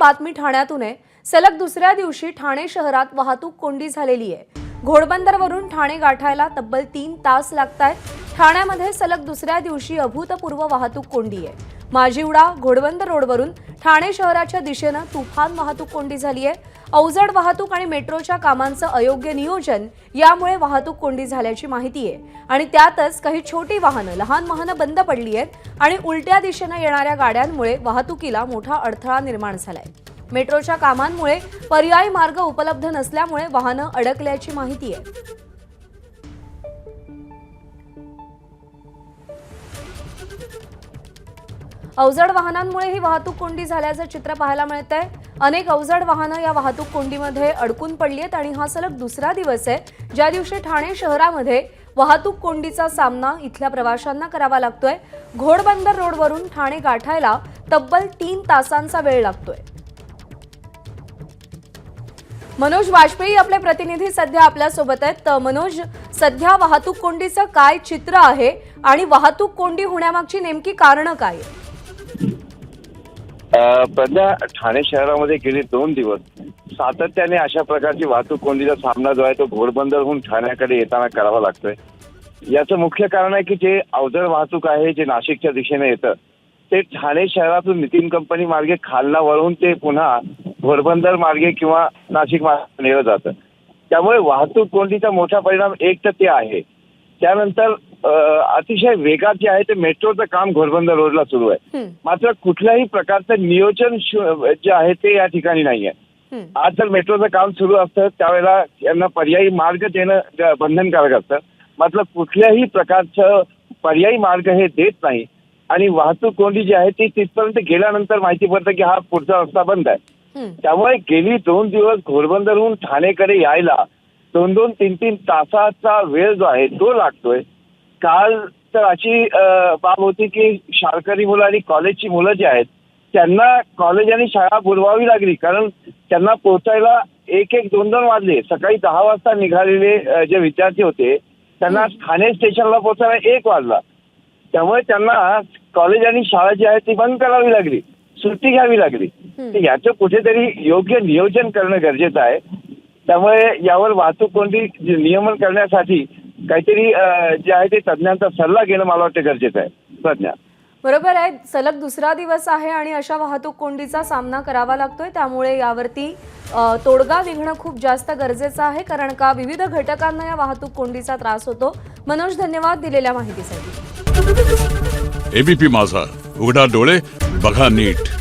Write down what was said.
बातमी ठाण्यातून आहे. सलग दुसऱ्या दिवशी ठाणे शहरात वाहतूक कोंडी झालेली आहे. घोडबंदरवरून ठाणे गाठायला तब्बल तीन तास लागत आहेत ठाण्यामध्ये सलग दुसऱ्या दिवशी अभूतपूर्व वाहतूक कोंडी आहे. माजीवडा घोडबंदर रोडवरून ठाणे शहराच्या दिशेनं तुफान वाहतूक कोंडी झाली आहे. अवजड वाहतूक आणि मेट्रोच्या कामांचं अयोग्य नियोजन यामुळे वाहतूक कोंडी झाल्याची माहिती आहे. आणि त्यातच काही छोटी वाहनं लहान वाहनं बंद पडली आहेत आणि उलट्या दिशेनं येणाऱ्या गाड्यांमुळे वाहतुकीला मोठा अडथळा निर्माण झालाय. मेट्रोच्या कामांमुळे पर्यायी मार्ग उपलब्ध नसल्यामुळे वाहनं अडकल्याची माहिती आहे. अवजड वाहनांमुळे ही वाहतूक कोंडी झाल्याचं चित्र पाहायला मिळत आहे अनेक अवजड वाहनं या वाहतूक कोंडीमध्ये अडकून पडली आहेत आणि हा सलग दुसरा दिवस आहे. ज्या दिवशी ठाणे शहरामध्ये वाहतूक कोंडीचा सामना इथल्या प्रवाशांना करावा लागतोय घोडबंदर रोडवरून ठाणे गाठायला तब्बल तीन तासांचा वेळ लागतोय. मनोज वाजपेयी आपले प्रतिनिधी सध्या आपल्यासोबत आहेत. तर मनोज सध्या वाहतूक कोंडीचं काय चित्र आहे आणि वाहतूक कोंडी होण्यामागची नेमकी कारणं काय आहे प्रज्ञा ठाणे शहरामध्ये गेले दोन दिवस. सातत्याने अशा प्रकारची वाहतूक कोंडीचा सामना जो आहे तो घोडबंदर होऊन ठाण्याकडे येताना करावा लागतोय. याचं मुख्य कारण आहे की जे अवजड वाहतूक आहे जे नाशिकच्या दिशेने येतं ते ठाणे शहरातून नितीन कंपनी मार्गे खालना वळून ते पुन्हा घोडबंदर मार्गे किंवा नाशिक मार्गे नेलं जातं. त्यामुळे वाहतूक कोंडीचा मोठा परिणाम एक तर ते आहे. त्यानंतर अतिशय वेगात जे आहे ते मेट्रोचं काम घोडबंदर रोडला सुरू आहे. मात्र कुठल्याही प्रकारचं नियोजन जे आहे ते या ठिकाणी नाहीये हं, आज जर मेट्रोचं काम सुरू असतं त्यावेळेला यांना पर्यायी मार्ग देणं बंधनकारक असतं. मात्र कुठल्याही प्रकारचं पर्यायी मार्ग हे देत नाही. आणि वाहतूक कोंडी जी आहे ती तिथपर्यंत गेल्यानंतर माहिती पडतं की हा पुढचा रस्ता बंद आहे. त्यामुळे गेली दोन दिवस घोडबंदरहून ठाणेकडे यायला दोन दोन तीन तीन तासाचा वेळ जो आहे तो लागतोय. काल तर अशी बाब होती की शाळकरी मुलं आणि कॉलेजची मुलं जी आहेत त्यांना कॉलेज आणि शाळा बुडवावी लागली. कारण त्यांना पोहोचायला एक एक दोन दोन वाजले. सकाळी दहा वाजता निघालेले जे विद्यार्थी होते त्यांना ठाणे स्टेशनला पोहोचायला एक वाजला. त्यामुळे त्यांना कॉलेज आणि शाळा जी आहे ती बंद करावी लागली. सुट्टी घ्यावी लागली. तर याचं कुठेतरी योग्य नियोजन करणं गरजेचं आहे. त्यामुळे यावर वाहतूक कोणती नियमन करण्यासाठी काहीतरी जे आहे ते तज्ज्ञांचा सल्ला घेणं मला वाटतं गरजेचं आहे. प्रज्ञा बरोबर आहे. सलग दुसरा दिवस आहे आणि अशा वाहतूक कोंडीचा सामना करावा लागतोय. त्यामुळे यावरती तोडगा निघणं खूप जास्त गरजेचं आहे कारण का विविध घटकांना या वाहतूक कोंडीचा त्रास होतो. मनोज धन्यवाद दिलेल्या माहितीसाठी. एबीपी माझा. उघडा डोळे बघा नीट.